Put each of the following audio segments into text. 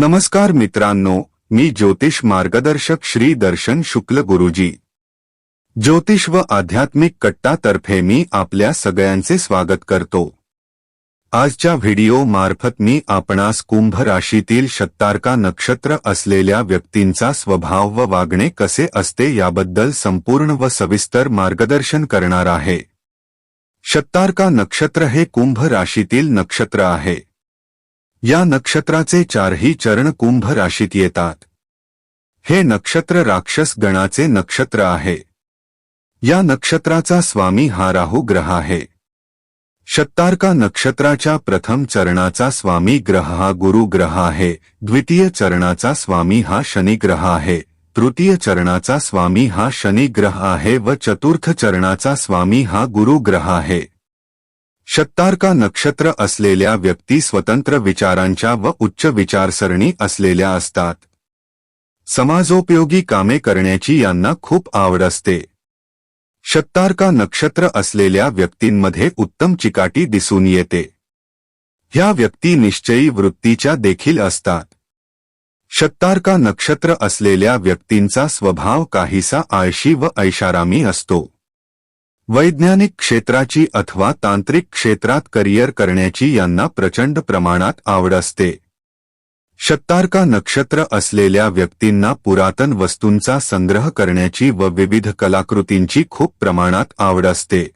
नमस्कार मित्रांनो, मी ज्योतिष मार्गदर्शक श्री दर्शन शुक्ल गुरुजी. ज्योतिष व आध्यात्मिक कट्टातर्फे मी आपल्या सगळ्यांचे स्वागत करतो. आजच्या व्हिडिओ मार्फत मी आपणास कुंभ राशीतील शत्तारका नक्षत्र असलेल्या व्यक्तींचा स्वभाव व वागणे कसे असते याबद्दल संपूर्ण व सविस्तर मार्गदर्शन करणार आहे. शत्तारका नक्षत्र हे कुंभ राशीतील नक्षत्र आहे. या नक्षत्राचे चारही चरण कुंभ राशीत येतात. हे नक्षत्र राक्षस गणाचे नक्षत्र आहे. या नक्षत्राचा स्वामी हा राहू ग्रह आहे. शत्तारका नक्षत्राच्या प्रथम चरणाचा स्वामी ग्रह हा गुरु ग्रह आहे. द्वितीय चरणाचा स्वामी हा शनी ग्रह आहे. तृतीय चरणाचा स्वामी हा शनी ग्रह आहे व चतुर्थ चरणाचा स्वामी हा गुरु ग्रह आहे. शत्तारका नक्षत्र असलेल्या व्यक्ती स्वतंत्र विचारांच्या व उच्च विचारसरणी असलेल्या असतात. समाजोपयोगी कामे करण्याची यांना खूप आवड असते. शत्तारका नक्षत्र असलेल्या व्यक्तींमध्ये उत्तम चिकाटी दिसून येते. ह्या व्यक्ती निश्चयी वृत्तीच्या देखील असतात. शत्तारका नक्षत्र असलेल्या व्यक्तींचा स्वभाव काहीसा आळशी व ऐशारामी असतो. वैज्ञानिक क्षेत्राची अथवा तांत्रिक क्षेत्रात करिअर करण्याची यांना प्रचंड प्रमाणात आवड असते. शत्तारका नक्षत्र असलेल्या व्यक्तींना पुरातन वस्तूंचा संग्रह करण्याची व विविध कलाकृतींची खूप प्रमाणात आवड असते.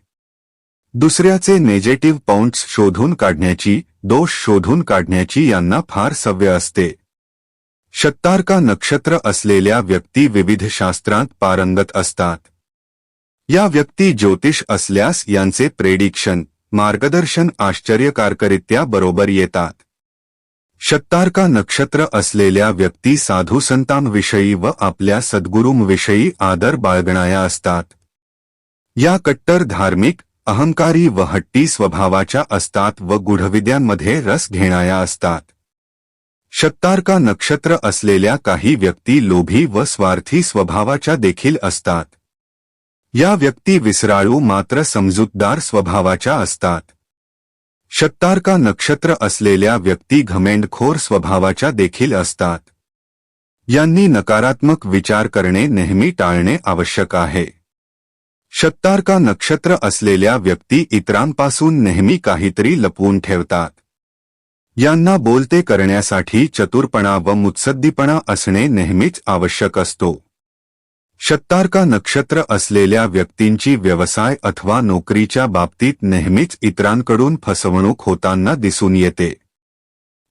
दुसऱ्याचे नेगेटिव्ह पॉइंट्स शोधून काढण्याची दोष शोधून काढण्याची यांना फार सव्य असते. शत्तारका नक्षत्र असलेल्या व्यक्ती विविध शास्त्रांत पारंगत असतात. या व्यक्ती ज्योतिष असल्यास यांचे प्रेडिक्शन मार्गदर्शन आश्चर्यकारकरित्या बरोबर येतात. शत्तारका नक्षत्र असलेल्या व्यक्ती साधूसंतांविषयी व आपल्या सद्गुरूंविषयी आदर बाळगणाया असतात. या कट्टर धार्मिक अहंकारी व हट्टी स्वभावाच्या असतात व गुढविद्यांमध्ये रस घेणाया असतात. शत्तारका नक्षत्र असलेल्या काही व्यक्ती लोभी व स्वार्थी स्वभावाच्या देखील असतात. या व्यक्ती विसराळू मात्र समजूतदार स्वभावाच्या असतात. शत्तारका नक्षत्र असलेल्या व्यक्ती घमेंडखोर स्वभावाच्या देखील असतात. यांनी नकारात्मक विचार करणे नेहमी टाळणे आवश्यक आहे. शत्तारका नक्षत्र असलेल्या व्यक्ती इतरांपासून नेहमी काहीतरी लपवून ठेवतात. यांना बोलते करण्यासाठी चतुरपणा व मुत्सद्दीपणा असणे नेहमीच आवश्यक असतो. शत्तारका नक्षत्र असलेल्या व्यक्तींची व्यवसाय अथवा नोकरीच्या बाबतीत नेहमीच इतरांकडून फसवणूक होताना दिसून येते.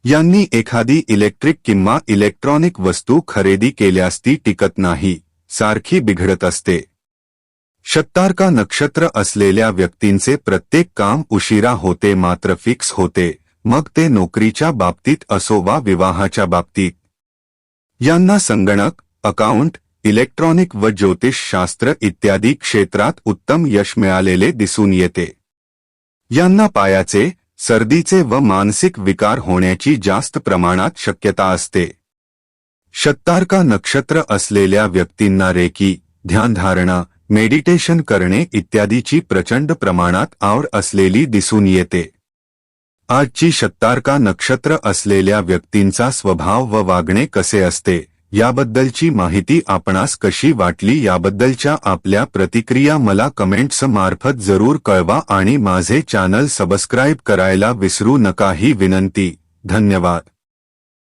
यांनी एखादी इलेक्ट्रिक किंवा इलेक्ट्रॉनिक वस्तू खरेदी केल्यास ती टिकत नाही सारखी बिघडत असते. शत्तारका नक्षत्र असलेल्या व्यक्तींचे प्रत्येक काम उशिरा होते मात्र फिक्स होते मग ते नोकरीच्या बाबतीत असो वा विवाहाच्या बाबतीत. यांना संगणक अकाउंट इलेक्ट्रॉनिक व ज्योतिषशास्त्र इत्यादी क्षेत्रात उत्तम यश मिळालेले दिसून येते. यांना पायाचे, सर्दीचे व मानसिक विकार होण्याची जास्त प्रमाणात शक्यता असते. शत्तारका नक्षत्र असलेल्या व्यक्तींना रेकी, ध्यानधारणा, मेडिटेशन करणे इत्यादीची प्रचंड प्रमाणात आवड असलेली दिसून येते. आजची शत्तारका नक्षत्र असलेल्या व्यक्तींचा स्वभाव व वागणे कसे असते? याबद्दलची माहिती आपणास कशी वाटली याबद्दलच्या आपल्या प्रतिक्रिया मला कमेंट्स मार्फत जरूर कळवा आणि माझे चॅनल सबस्क्राईब करायला विसरू नका ही विनंती. धन्यवाद.